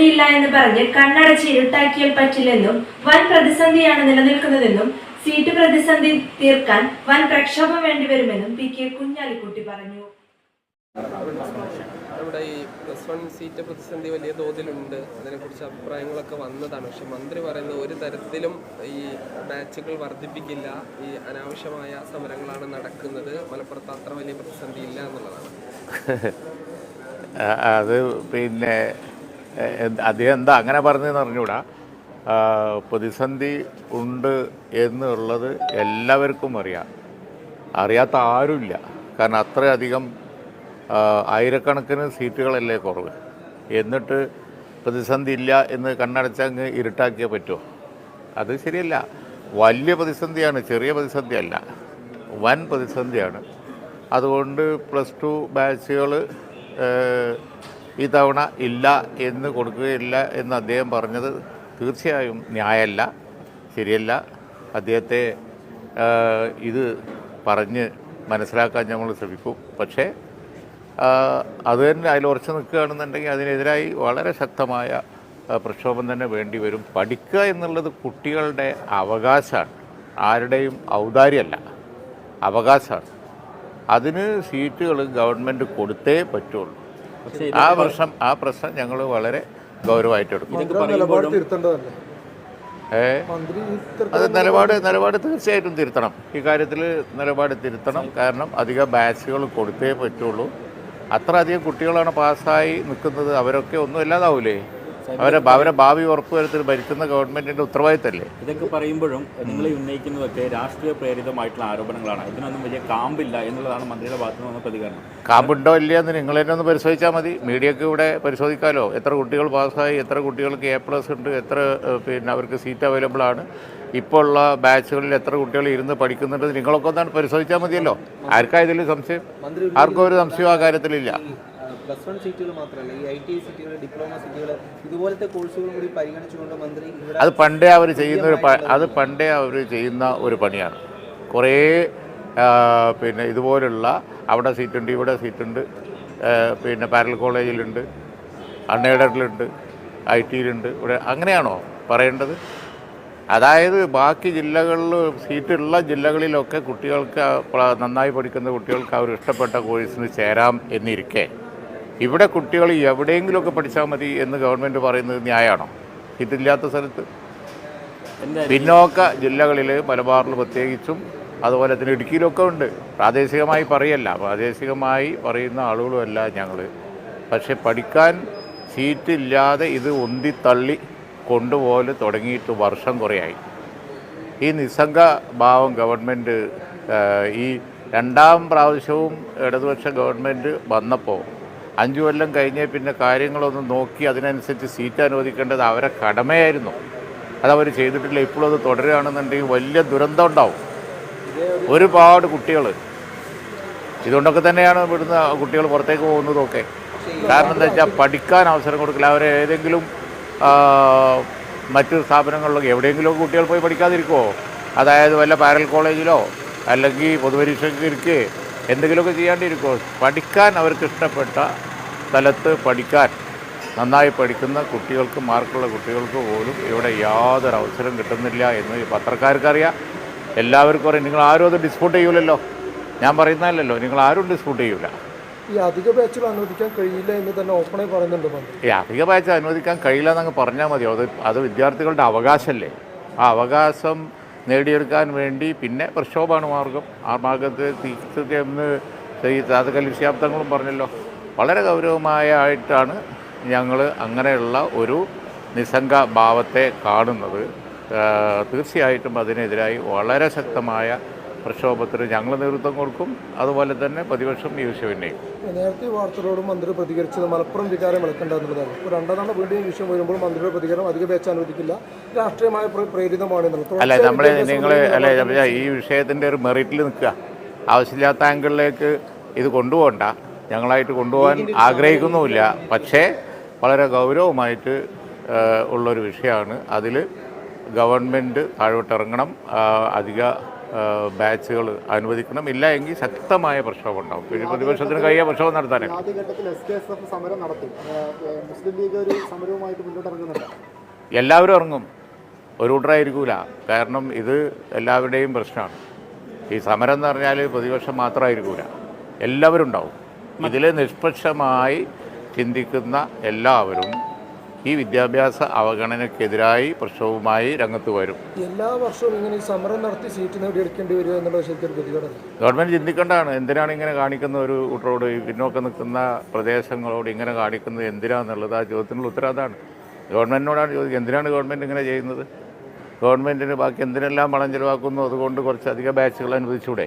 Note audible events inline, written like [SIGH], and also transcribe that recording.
പ്രതിസന്ധിയില്ല എന്ന് പറഞ്ഞ് കണ്ണടച്ച് ഇരുട്ടാക്കിയാൽ പറ്റില്ലെന്നും വൻ പ്രതിസന്ധിയാണ് നിലനിൽക്കുന്നതെന്നും സീറ്റ് പ്രതിസന്ധി തീർക്കാൻ വൻ പ്രക്ഷോഭം വേണ്ടിവരുമെന്നും പി കെ കുഞ്ഞാലിക്കുട്ടി പറഞ്ഞു. അവിടെ ഈ പ്ലസ് വൺ സീറ്റ് പ്രതിസന്ധി വലിയ തോതിലുണ്ട്. അതിനെക്കുറിച്ച് അഭിപ്രായങ്ങളൊക്കെ വന്നതാണ്. പക്ഷെ മന്ത്രി പറയുന്നത് ഒരു തരത്തിലും ഈ ബാച്ചുകൾ വർദ്ധിപ്പിക്കില്ല. ഈ അനാവശ്യമായ സമരങ്ങളാണ് നടക്കുന്നത്. മലപ്പുറത്ത് അത്ര വലിയ പ്രതിസന്ധി ഇല്ല എന്നുള്ളതാണ്. [LAUGHS] അത് പിന്നെ അദ്ദേഹം എന്താ അങ്ങനെ പറഞ്ഞതെന്ന് അറിഞ്ഞൂടാ പ്രതിസന്ധി ഉണ്ട് എന്നുള്ളത് എല്ലാവർക്കും അറിയാം. അറിയാത്ത ആരുമില്ല. കാരണം അത്രയധികം ആയിരക്കണക്കിന് സീറ്റുകളല്ലേ കുറവ്. എന്നിട്ട് പ്രതിസന്ധി ഇല്ല എന്ന് കണ്ണടച്ചങ്ങ് ഇരുട്ടാക്കിയേ പറ്റുമോ അത് ശരിയല്ല. വലിയ പ്രതിസന്ധിയാണ് ചെറിയ പ്രതിസന്ധിയല്ല. വൻ പ്രതിസന്ധിയാണ്. അതുകൊണ്ട് പ്ലസ് ടു ബാച്ചുകൾ ഇത്തവണ ഇല്ല എന്ന് കൊടുക്കുകയില്ല എന്ന് അദ്ദേഹം പറഞ്ഞത് തീർച്ചയായും ന്യായമല്ല ശരിയല്ല. അദ്ദേഹത്തെ ഇത് പറഞ്ഞ് മനസ്സിലാക്കാൻ ഞങ്ങൾ ശ്രമിക്കും. പക്ഷേ അത് തന്നെ അതിൽ ഉറച്ചു നിൽക്കുകയാണെന്നുണ്ടെങ്കിൽ അതിനെതിരായി വളരെ ശക്തമായ പ്രക്ഷോഭം തന്നെ വേണ്ടി വരും. പഠിക്കുക എന്നുള്ളത് കുട്ടികളുടെ അവകാശമാണ്. ആരുടെയും ഔദാര്യമല്ല. അവകാശമാണ്. അതിന് സീറ്റുകൾ ഗവൺമെന്റ് കൊടുത്തേ പറ്റുള്ളൂ. ആ പ്രശ്നം ആ പ്രശ്നം ഞങ്ങൾ വളരെ ഗൗരവമായിട്ട് എടുക്കും അത് നിലപാട് നിലപാട് തീർച്ചയായിട്ടും തിരുത്തണം. ഇക്കാര്യത്തിൽ നിലപാട് തിരുത്തണം. കാരണം അധിക ബാച്ചുകൾ കൊടുത്തേ പറ്റുള്ളൂ. അത്ര അധികം കുട്ടികളാണ് പാസ്സായി നിൽക്കുന്നത്. അവരൊക്കെ ഒന്നും ഇല്ലാതാവൂലേ? അവരെ അവരെ ഭാവി ഉറപ്പുവരുത്തിൽ ഭരിക്കുന്ന ഗവൺമെന്റിന്റെ ഉത്തരവാദിത്തമല്ലേ ഇതൊക്കെ പറയുമ്പോഴും നിങ്ങൾ ഉന്നയിക്കുന്നതൊക്കെ രാഷ്ട്രീയ പ്രേരിതമായിട്ടുള്ള ആരോപണങ്ങളാണ്. ഇതിനൊന്നും വലിയ കാമ്പില്ല എന്നുള്ളതാണ് മന്ത്രിയുടെ ഭാഗത്തു നിന്ന് പ്രതികരണം. കാമ്പുണ്ടോ ഇല്ലയെന്ന് നിങ്ങൾ തന്നെ ഒന്ന് പരിശോധിച്ചാൽ മതി. മീഡിയക്ക് ഇവിടെ പരിശോധിക്കാമല്ലോ എത്ര കുട്ടികൾ പാസ്സായി എത്ര കുട്ടികൾക്ക് എ പ്ലസ് ഉണ്ട് എത്ര പിന്നെ അവർക്ക് സീറ്റ് അവൈലബിൾ ആണ്. ഇപ്പോൾ ഉള്ള ബാച്ചുകളിൽ എത്ര കുട്ടികൾ ഇരുന്ന് പഠിക്കുന്നുണ്ട് നിങ്ങളൊക്കെ ഒന്നാണ് പരിശോധിച്ചാൽ മതിയല്ലോ. ആർക്കാ ഇതിൽ സംശയം? ആർക്കും ഒരു സംശയം ആ കാര്യത്തിലില്ല. പ്ലസ് വൺ സീറ്റുകൾ മാത്രമല്ല ഈ ഐ ടി ഐ സീറ്റുകൾ ഡിപ്ലോമ സീറ്റുകൾ ഇതുപോലത്തെ കോഴ്സുകൾ കൂടി പരിഗണിച്ചുകൊണ്ട് മന്ത്രി അത് പണ്ടേ അവർ ചെയ്യുന്ന ഒരു അത് പണ്ടേ അവർ ചെയ്യുന്ന ഒരു പണിയാണ്. കുറേ പിന്നെ ഇതുപോലുള്ള അവിടെ സീറ്റുണ്ട് ഇവിടെ സീറ്റുണ്ട് പിന്നെ പാരൽ കോളേജിലുണ്ട് അൺഎയ്ഡഡിലുണ്ട് ഐ ടിയിലുണ്ട് ഇവിടെ അങ്ങനെയാണോ പറയേണ്ടത്? അതായത് ബാക്കി ജില്ലകളിൽ സീറ്റുള്ള ജില്ലകളിലൊക്കെ കുട്ടികൾക്ക് നന്നായി പഠിക്കുന്ന കുട്ടികൾക്ക് അവർ ഇഷ്ടപ്പെട്ട കോഴ്സിന് ചേരാം എന്നിരിക്കെ. ഇവിടെ കുട്ടികൾ എവിടെയെങ്കിലുമൊക്കെ പഠിച്ചാൽ മതി എന്ന് ഗവൺമെന്റ് പറയുന്നത് ന്യായമാണോ? ഇതില്ലാത്ത സ്ഥലത്ത്? പിന്നോക്ക ജില്ലകളിൽ മലബാറിൽ പ്രത്യേകിച്ചും അതുപോലെ തന്നെ ഇടുക്കിയിലൊക്കെ ഉണ്ട്. പ്രാദേശികമായി പറയല്ല പ്രാദേശികമായി പറയുന്ന ആളുകളുമല്ല ഞങ്ങൾ പക്ഷെ പഠിക്കാൻ സീറ്റില്ലാതെ ഇത് ഒന്തിത്തള്ളി കൊണ്ടുപോലെ തുടങ്ങിയിട്ട് വർഷം കുറേയായി. ഈ നിസ്സംഗ ഭാവം ഗവൺമെന്റ് ഈ രണ്ടാം പ്രാവശ്യവും ഇടതുപക്ഷ ഗവൺമെന്റ് വന്നപ്പോൾ അഞ്ചു കൊല്ലം കഴിഞ്ഞേ പിന്നെ കാര്യങ്ങളൊന്ന് നോക്കി അതിനനുസരിച്ച് സീറ്റ് അനുവദിക്കേണ്ടത് അവരെ കടമയായിരുന്നു. അതവർ ചെയ്തിട്ടില്ല. ഇപ്പോഴും അത് തുടരുകയാണെന്നുണ്ടെങ്കിൽ വലിയ ദുരന്തം ഉണ്ടാവും. ഒരുപാട് കുട്ടികൾ ഇതുകൊണ്ടൊക്കെ തന്നെയാണ് ഇവിടുന്ന് കുട്ടികൾ പുറത്തേക്ക് പോകുന്നതൊക്കെ. കാരണം എന്താ വെച്ചാൽ പഠിക്കാൻ അവസരം കൊടുക്കില്ല. അവരെ ഏതെങ്കിലും മറ്റു സ്ഥാപനങ്ങളിലൊക്കെ എവിടെയെങ്കിലും കുട്ടികൾ പോയി പഠിക്കാതിരിക്കുമോ അതായത് വല്ല പാരൽ കോളേജിലോ അല്ലെങ്കിൽ പൊതുപരീക്ഷയ്ക്ക് ഇരിക്കുകയോ എന്തെങ്കിലുമൊക്കെ ചെയ്യാണ്ടിരിക്കുമോ പഠിക്കാൻ അവർക്ക് ഇഷ്ടപ്പെട്ട സ്ഥലത്ത് പഠിക്കാൻ നന്നായി പഠിക്കുന്ന കുട്ടികൾക്ക് മാർക്കുള്ള കുട്ടികൾക്ക് പോലും ഇവിടെ യാതൊരു അവസരം കിട്ടുന്നില്ല എന്ന് ഈ പത്രക്കാർക്കറിയാം. എല്ലാവർക്കും അറിയാം. നിങ്ങൾ ആരും അത് ഡിസ്പ്യൂട്ട് ചെയ്യൂലല്ലോ. ഞാൻ പറയുന്നതല്ലോ നിങ്ങൾ ആരും ഡിസ്പ്യൂട്ട് ചെയ്യൂല. ഈ അധിക ബാച്ചുകൾ അനുവദിക്കാൻ കഴിയില്ല എന്ന് തന്നെ ഓപ്പണായി പറയുന്നുണ്ട് ഈ അധിക ബാച്ച് അനുവദിക്കാൻ കഴിയില്ല എന്നങ്ങ് പറഞ്ഞാൽ മതിയോ അത് അത് വിദ്യാർത്ഥികളുടെ അവകാശമല്ലേ ആ അവകാശം നേടിയെടുക്കാൻ വേണ്ടി പിന്നെ പ്രക്ഷോഭമാണ് മാർഗം. ആ മാർഗത്തിൽ തീർച്ചയായും ഈ താതകൽ പറഞ്ഞല്ലോ. വളരെ ഗൗരവമായ ആയിട്ടാണ് ഞങ്ങൾ അങ്ങനെയുള്ള ഒരു നിസ്സംഗ ഭാവത്തെ കാണുന്നത്. തീർച്ചയായിട്ടും അതിനെതിരായി വളരെ ശക്തമായ പ്രക്ഷോഭത്തിന് ഞങ്ങൾ നേതൃത്വം കൊടുക്കും. അതുപോലെ തന്നെ പ്രതിപക്ഷം ഈ വിഷയം ഉന്നയിക്കും നേരത്തെ വാർത്തകളോട് മന്ത്രി പ്രതികരിച്ചത് മലപ്പുറം വികാരം വിളക്കേണ്ട എന്നുള്ളതാണ് ഇപ്പോൾ രണ്ടാം തവണ വീണ്ടും ഈ വിഷയം വരുമ്പോൾ മന്ത്രിയുടെ പ്രതികരണം അധിക ബാച്ച് അനുവദിക്കില്ല. രാഷ്ട്രീയമായ പ്രേരിതമാണ് അല്ല നമ്മൾ നിങ്ങൾ അല്ലെ അല്ല ഈ വിഷയത്തിന്റെ ഒരു മെറിറ്റിൽ നിൽക്കുക. ആവശ്യമില്ലാത്ത ആംഗിളിലേക്ക് ഇത് കൊണ്ടുപോകണ്ട. ഞങ്ങളായിട്ട് കൊണ്ടുപോകാൻ ആഗ്രഹിക്കുന്നുമില്ല. പക്ഷേ വളരെ ഗൗരവമായിട്ട് ഉള്ളൊരു വിഷയമാണ്. അതിൽ ഗവൺമെന്റ് താഴോട്ടിറങ്ങണം. അധിക ബാച്ചുകൾ അനുവദിക്കണം. ഇല്ല എങ്കിൽ ശക്തമായ പ്രക്ഷോഭം ഉണ്ടാവും പിന്നെ പ്രതിപക്ഷത്തിന് കഴിയ പ്രക്ഷോഭം നടത്താനേ. എല്ലാവരും ഇറങ്ങും. ഒരു കൂട്ടറായിരിക്കൂല കാരണം ഇത് എല്ലാവരുടെയും പ്രശ്നമാണ്. ഈ സമരം എന്ന് പറഞ്ഞാൽ പ്രതിപക്ഷം മാത്രമായിരിക്കൂല. എല്ലാവരും ഉണ്ടാവും. ഇതിൽ നിഷ്പക്ഷമായി ചിന്തിക്കുന്ന എല്ലാവരും ഈ വിദ്യാഭ്യാസ അവഗണനയ്ക്കെതിരായി പ്രക്ഷോഭവുമായി രംഗത്ത് വരും. എല്ലാ വർഷവും ഇങ്ങനെ സമരം നടത്തി സീറ്റ് നേടിയെടുക്കേണ്ടി വരിക എന്നുള്ള ശരിക്കും ഗവൺമെന്റ് ചിന്തിക്കേണ്ടതാണ് എന്തിനാണ് ഇങ്ങനെ കാണിക്കുന്ന ഒരു കൂട്ടറോട് ഈ പിന്നോക്കം നിൽക്കുന്ന പ്രദേശങ്ങളോട് ഇങ്ങനെ കാണിക്കുന്നത് എന്തിനാണെന്നുള്ളത് ആ ചോദ്യത്തിനുള്ള ഉത്തരം അതാണ് ഗവൺമെന്റിനോടാണ് ചോദിക്കുക എന്തിനാണ് ഗവൺമെന്റ് ഇങ്ങനെ ചെയ്യുന്നത്? ഗവൺമെന്റിന് ബാക്കി എന്തിനെല്ലാം പണം ചിലവാക്കുന്നു അതുകൊണ്ട് കുറച്ചധികം ബാച്ചുകൾ അനുവദിച്ചൂടെ?